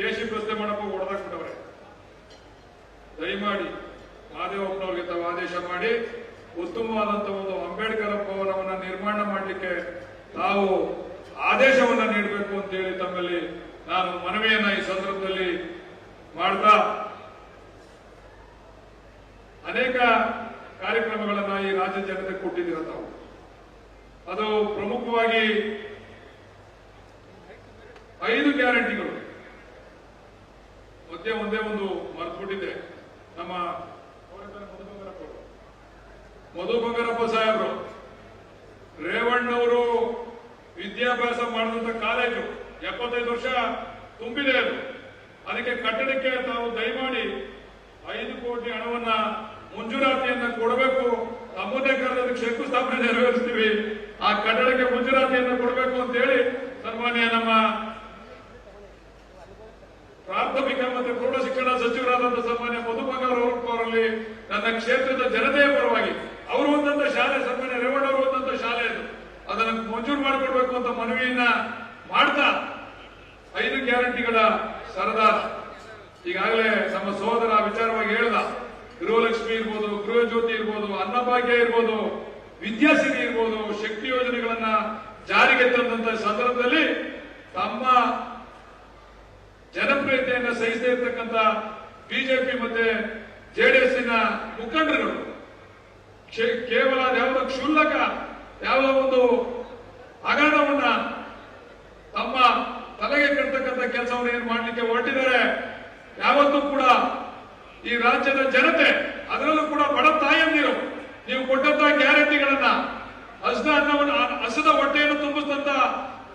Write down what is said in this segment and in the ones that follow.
ಕೇಶಿಪ್ ರಸ್ತೆ ಮಾಡಪ್ಪ ಹೊಡೆದಾಕ್ಬಿಟ್ಟವ್ರೆ ದಯಮಾಡಿ ಮಹಾದೇವಪ್ಪನವ್ರಿಗೆ ತಾವು ಆದೇಶ ಮಾಡಿ ಉತ್ತಮವಾದಂತಹ ಒಂದು ಅಂಬೇಡ್ಕರ್ ಭವನವನ್ನ ನಿರ್ಮಾಣ ಮಾಡಲಿಕ್ಕೆ ತಾವು ಆದೇಶವನ್ನ ನೀಡಬೇಕು ಅಂತ ಹೇಳಿ ತಮ್ಮಲ್ಲಿ ನಾನು ಮನವಿಯನ್ನ ಈ ಸಂದರ್ಭದಲ್ಲಿ ಮಾಡ್ತಾ ಅನೇಕ ಕಾರ್ಯಕ್ರಮಗಳನ್ನ ಈ ರಾಜ್ಯ ಜನತೆ ಕೊಟ್ಟಿದ್ದೀರ ತಾವು. ಅದು ಪ್ರಮುಖವಾಗಿ ಐದು ಗ್ಯಾರಂಟಿಗಳು. ಮಧ್ಯೆ ಒಂದೇ ಒಂದು ಮರೆತುಬಿಟ್ಟಿದೆ ನಮ್ಮ. ಮಧು ಬಂಗಾರಪ್ಪ ಸಾಹೇಬರು, ರೇವಣ್ಣವರು ವಿದ್ಯಾಭ್ಯಾಸ ಮಾಡಿದಂತ ಕಾಲೇಜು ಎಪ್ಪತ್ತೈದು ವರ್ಷ ತುಂಬಿದೆ ಅದು. ಅದಕ್ಕೆ ಕಟ್ಟಡಕ್ಕೆ ತಾವು ದಯಮಾಡಿ ಐದು ಕೋಟಿ ಹಣವನ್ನ ಮಂಜೂರಾತಿಯನ್ನ ಕೊಡಬೇಕು. ತಮ್ಮದೇ ಕಾಲದಲ್ಲಿ ಶಂಕುಸ್ಥಾಪನೆ ನೆರವೇರಿಸ್ತೀವಿ. ಆ ಕಟ್ಟಡಕ್ಕೆ ಮಂಜೂರಾತಿಯನ್ನು ಕೊಡಬೇಕು ಅಂತ ಹೇಳಿ ಸನ್ಮಾನ್ಯ ನಮ್ಮ ಪ್ರಾಥಮಿಕ ಮತ್ತು ಪ್ರೌಢ ಶಿಕ್ಷಣ ಸಚಿವರಾದಂತಹ ಸನ್ಮಾನ್ಯ ಮಧು ಬಂಗಾರ್ ಅವರಲ್ಲಿ ನನ್ನ ಕ್ಷೇತ್ರದ ಜನತೆಯ ಪರವಾಗಿ ಅವರು ಒಂದಂತ ಶಾಲೆ, ಸನ್ಮಾನ್ಯ ರೇವಣ್ಣ ಅವರು ಒಂದಂತ ಶಾಲೆ ಅದು. ಅದನ್ನು ಮಂಜೂರು ಮಾಡಿಕೊಡ್ಬೇಕು ಅಂತ ಮನವಿಯನ್ನ ಮಾಡ್ತಾ ಐದು ಗ್ಯಾರಂಟಿಗಳ ಸರದಾರ. ಈಗಾಗಲೇ ನಮ್ಮ ಸಹೋದರ ವಿಚಾರವಾಗಿ ಹೇಳ್ದ, ಗೃಹಲಕ್ಷ್ಮಿ ಇರ್ಬೋದು, ಗೃಹ ಜ್ಯೋತಿ ಇರ್ಬೋದು, ಅನ್ನಭಾಗ್ಯ ಇರ್ಬೋದು ವಿದ್ಯಾಸಿರಿ ಇರ್ಬೋದು, ಶಕ್ತಿ ಯೋಜನೆಗಳನ್ನ ಜಾರಿಗೆ ತಂದಂತ ಸಂದರ್ಭದಲ್ಲಿ ತಮ್ಮ ಸಹಿಸದೇ ಇರ್ತಕ್ಕಂಥ ಬಿಜೆಪಿ ಮತ್ತೆ ಜೆಡಿಎಸ್ನ ನ ಮುಖಂಡರು ಕೇವಲ ಯಾವ ಕ್ಷುಲ್ಲಕ, ಯಾವ ಒಂದು ಹಗರಣವನ್ನ ತಮ್ಮ ತಲೆಗೆ ಕಟ್ಟತಕ್ಕಂತ ಕೆಲಸವನ್ನು ಏನ್ ಮಾಡ್ಲಿಕ್ಕೆ ಹೊರಟಿದ್ದಾರೆ, ಯಾವತ್ತೂ ಕೂಡ ಈ ರಾಜ್ಯದ ಜನತೆ, ಅದರಲ್ಲೂ ಕೂಡ ಬಡ ತಾಯಂದಿರು, ನೀವು ಕೊಟ್ಟಂತ ಗ್ಯಾರಂಟಿಗಳನ್ನ ಹಸದ ಅನ್ನವನ್ನು ಹಸದ ಹೊಟ್ಟೆಯನ್ನು ತುಂಬಿಸಿದಂತ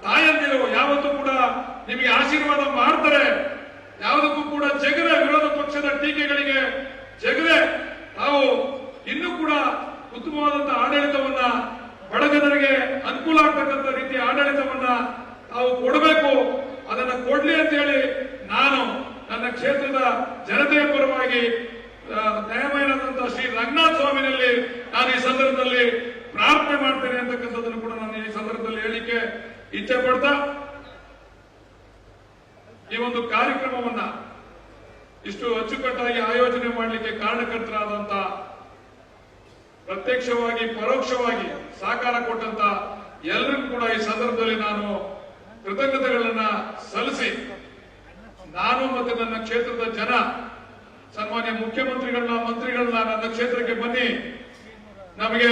ತಾಯಂದಿರು ಯಾವತ್ತೂ ಕೂಡ ನಿಮಗೆ ಆಶೀರ್ವಾದ ಮಾಡ್ತಾರೆ ಯಾವುದಕ್ಕೂ ಕೂಡ ಜಗದ ವಿರೋಧ ಪಕ್ಷದ ಟೀಕೆಗಳಿಗೆ ಜಗದೆ ನಾವು ಇನ್ನೂ ಕೂಡ ಉತ್ತಮವಾದಂತಹ ಆಡಳಿತವನ್ನ ಬಡ ಜನರಿಗೆ ಅನುಕೂಲ ಆಗ್ತಕ್ಕಂಥ ರೀತಿಯ ಆಡಳಿತವನ್ನ ತಾವು ಕೊಡಬೇಕು. ಅದನ್ನ ಕೊಡ್ಲಿ ಅಂತ ಹೇಳಿ ನಾನು ನನ್ನ ಕ್ಷೇತ್ರದ ಜನತೆಯ ಪರವಾಗಿ ನ್ಯಾಯಮಯನಾದಂತಹ ಶ್ರೀ ರಂಗನಾಥ್ ಸ್ವಾಮಿನಲ್ಲಿ ನಾನು ಈ ಸಂದರ್ಭದಲ್ಲಿ ಪ್ರಾರ್ಥನೆ ಮಾಡ್ತೇನೆ ಅಂತಕ್ಕಂಥದ್ದನ್ನು ಕೂಡ ನಾನು ಈ ಸಂದರ್ಭದಲ್ಲಿ ಹೇಳಿಕೆ ಇಚ್ಛೆ ಪಡ್ತಾ ಈ ಒಂದು ಕಾರ್ಯಕ್ರಮವನ್ನ ಇಷ್ಟು ಅಚ್ಚುಕಟ್ಟಾಗಿ ಆಯೋಜನೆ ಮಾಡಲಿಕ್ಕೆ ಕಾರಣಕರ್ತರಾದಂತ ಪ್ರತ್ಯಕ್ಷವಾಗಿ, ಪರೋಕ್ಷವಾಗಿ ಸಹಕಾರ ಕೊಟ್ಟಂತ ಎಲ್ಲರಿಗೂ ಕೂಡ ಈ ಸಂದರ್ಭದಲ್ಲಿ ನಾನು ಕೃತಜ್ಞತೆಗಳನ್ನ ಸಲ್ಲಿಸಿ, ನಾನು ಮತ್ತು ನನ್ನ ಕ್ಷೇತ್ರದ ಜನ, ಸನ್ಮಾನ್ಯ ಮುಖ್ಯಮಂತ್ರಿಗಳನ್ನ, ಮಂತ್ರಿಗಳನ್ನ ನನ್ನ ಕ್ಷೇತ್ರಕ್ಕೆ ಬನ್ನಿ. ನಮಗೆ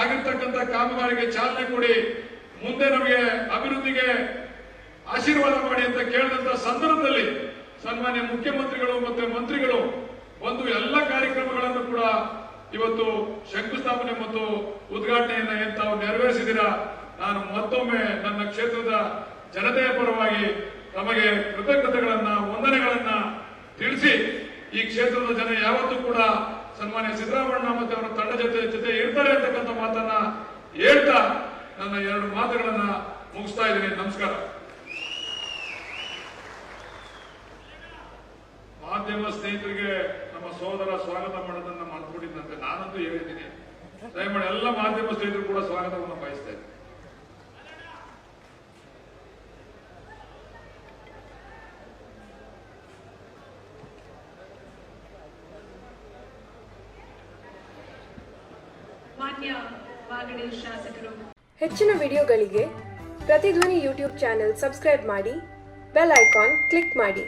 ಆಗಿರ್ತಕ್ಕಂಥ ಕಾಮಗಾರಿಗೆ ಚಾಲನೆ ಕೊಡಿ, ಮುಂದೆ ನಮಗೆ ಅಭಿವೃದ್ಧಿಗೆ ಆಶೀರ್ವಾದ ಮಾಡಿ ಅಂತ ಕೇಳಿದಂತ ಸಂದರ್ಭದಲ್ಲಿ ಸನ್ಮಾನ್ಯ ಮುಖ್ಯಮಂತ್ರಿಗಳು ಮತ್ತೆ ಮಂತ್ರಿಗಳು ಒಂದು ಎಲ್ಲ ಕಾರ್ಯಕ್ರಮಗಳನ್ನು ಕೂಡ ಇವತ್ತು ಶಂಕುಸ್ಥಾಪನೆ ಮತ್ತು ಉದ್ಘಾಟನೆಯನ್ನ ಏನ್ ತಾವು ನೆರವೇರಿಸಿದಿರಾ ನಾನು ಮತ್ತೊಮ್ಮೆ ನನ್ನ ಕ್ಷೇತ್ರದ ಜನತೆಯ ಪರವಾಗಿ ತಮಗೆ ಕೃತಜ್ಞತೆಗಳನ್ನ, ವಂದನೆಗಳನ್ನ ತಿಳಿಸಿ ಈ ಕ್ಷೇತ್ರದ ಜನ ಯಾವತ್ತೂ ಕೂಡ ಸನ್ಮಾನ್ಯ ಸಿದ್ದರಾಮಣ್ಣ ಮತ್ತೆ ಅವರ ತಂಡ ಜೊತೆ ಜೊತೆ ಇರ್ತಾರೆ ಅಂತಕ್ಕಂಥ ಮಾತನ್ನ ಹೇಳ್ತಾ ನನ್ನ ಎರಡು ಮಾತುಗಳನ್ನ ಮುಗಿಸ್ತಾ ಇದ್ದೀನಿ. ನಮಸ್ಕಾರ. ಮಾಧ್ಯಮ ಸ್ನೇಹಿತರಿಗೆ ನಮ್ಮ ಸೋದರ ಸ್ವಾಗತ ಮಾಡೋದನ್ನ ಮರ್ತ್ಬಿಟ್ಟಿದ್ದಂತೆ ನಾನಂತೂ ಹೇಳಿದ್ದೀನಿ. ದಯಮಾಡಿ ಎಲ್ಲ ಮಾಧ್ಯಮ ಸ್ನೇಹಿತರು ಕೂಡ ಸ್ವಾಗತವನ್ನು ಬಯಸ್ತಾ ಇದ್ದೀನಿ. ಮಾನ್ಯ ಮಾಗಡಿ ಶಾಸಕರು. ಹೆಚ್ಚಿನ ವಿಡಿಯೋಗಳಿಗೆ ಪ್ರತಿಧ್ವನಿ ಯೂಟ್ಯೂಬ್ ಚಾನೆಲ್ ಸಬ್ಸ್ಕ್ರೈಬ್ ಮಾಡಿ ಬೆಲ್ ಐಕಾನ್ ಕ್ಲಿಕ್ ಮಾಡಿ.